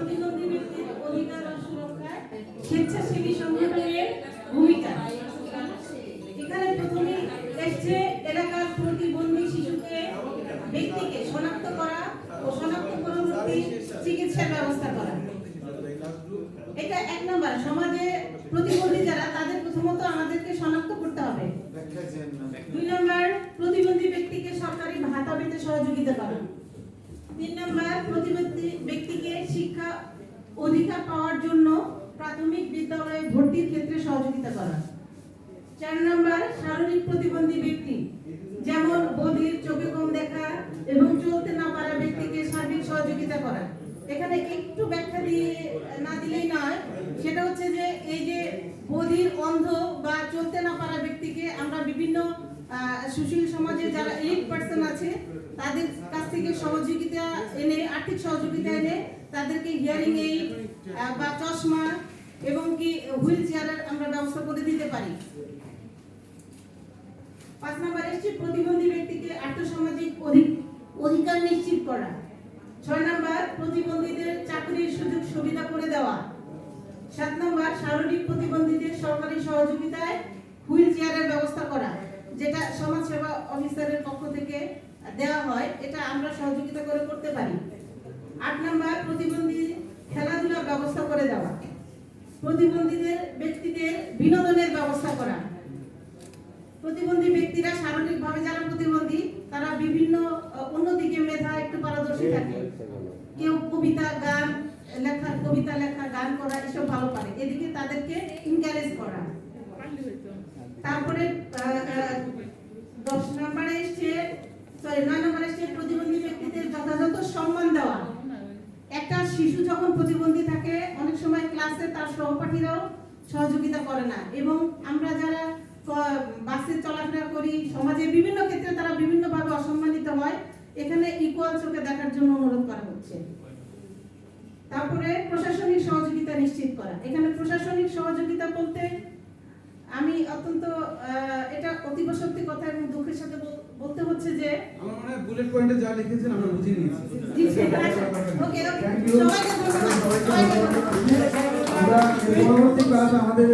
প্রতিবন্ধী এখানে এলাকার প্রতিবন্ধী শিশুকে ব্যক্তিকে শনাক্ত করা ও শনাক্ত ব্যবস্থা করা। এটা এক নম্বর, সমাজে প্রতিবন্ধী যারা, তাদের প্রথমত আমাদেরকে শনাক্ত করতে হবে। দুই নম্বর, প্রতিবন্ধী ব্যক্তিকে সরকারি ভাতা পেতে সহযোগিতা করা। তিন নম্বর, প্রতিবন্ধী অধিকার পাওয়ার জন্য প্রাথমিক বিদ্যালয়ে ভর্তির ক্ষেত্রে সহযোগিতা করা। চার নম্বর, শারীরিক প্রতিবন্ধী ব্যক্তি। যেমন বধির, চোখে কম দেখা এবং চলতে না পারা ব্যক্তিকে সার্বিক সহযোগিতা করা। এখানে একটু ব্যাখ্যা দিয়ে, না দিলেই নয়, সেটা হচ্ছে যে এই যে বধির, অন্ধ বা চলতে না পারা ব্যক্তিকে আমরা বিভিন্ন সুশীল সমাজে যারা এলিট পার্সন আছে, তাদের কাছ থেকে সহযোগিতা এনে, আর্থিক সহযোগিতা এনে তাদেরকে হিয়ারিং এইড বা চশমা এবং কি হুইল চেয়ারের আমরা ব্যবস্থা করে দিতে পারি। পাঁচ নম্বর এসছে প্রতিবন্ধী ব্যক্তিকে আর্থসামাজিক অধি- অধিকার নিশ্চিত করা। ছয় নম্বর, প্রতিবন্ধীদের চাকরির সুযোগ সুবিধা করে দেওয়া। সাত নম্বর, শারীরিক প্রতিবন্ধীদের সরকারি সহযোগিতায় হুইল চেয়ারের ব্যবস্থা করা। সমাজ সেবা অফিসারের পক্ষ থেকে দেওয়া হয়, এটা আমরা সহযোগিতা করে করতে পারি। আট নম্বর, প্রতিবন্ধী খেলাধুলার ব্যবস্থা করে দেওয়া। প্রতিবন্ধীদের ব্যক্তিদের বিনোদনের ব্যবস্থা করা। প্রতিবন্ধী ব্যক্তিরা শারীরিকভাবে যারা প্রতিবন্ধী, তারা বিভিন্ন অন্যদিকে মেধা, একটু পারদর্শী থাকে। কেউ কবিতা, গান লেখা কবিতা লেখা গান করা, এসব ভালো পারে। এদিকে তাদেরকে এনকারেজ করা। তারপরে আহ, আহ, দশ নম্বরে এসছে সরি নয় নম্বরে এসছে প্রতিবন্ধী ব্যক্তিদের যথাযথ সম্মান দেওয়া একটা শিশু যখন প্রতিবন্ধী থাকে, অনেক সময় ক্লাসে তার সহপাঠীরাও সহযোগিতা করে না। এবং আমরা যারা বাসে চলাফেরা করি সমাজে বিভিন্ন ক্ষেত্রে তারা বিভিন্নভাবে অসম্মানিত হয়, এখানে ইকুয়াল চোখে দেখার জন্য অনুরোধ করা হচ্ছে। তারপরে প্রশাসনিক সহযোগিতা নিশ্চিত করা। এখানে প্রশাসনিক সহযোগিতা বলতে আমি অত্যন্ত এটা অতীব সত্যি কথা এবং দুঃখের সাথে বলতে হচ্ছে যে বুলেট পয়েন্টে যা লিখেছেন আমরা বুঝে নিয়েছি। আমরা পরবর্তী ক্লাস আমাদের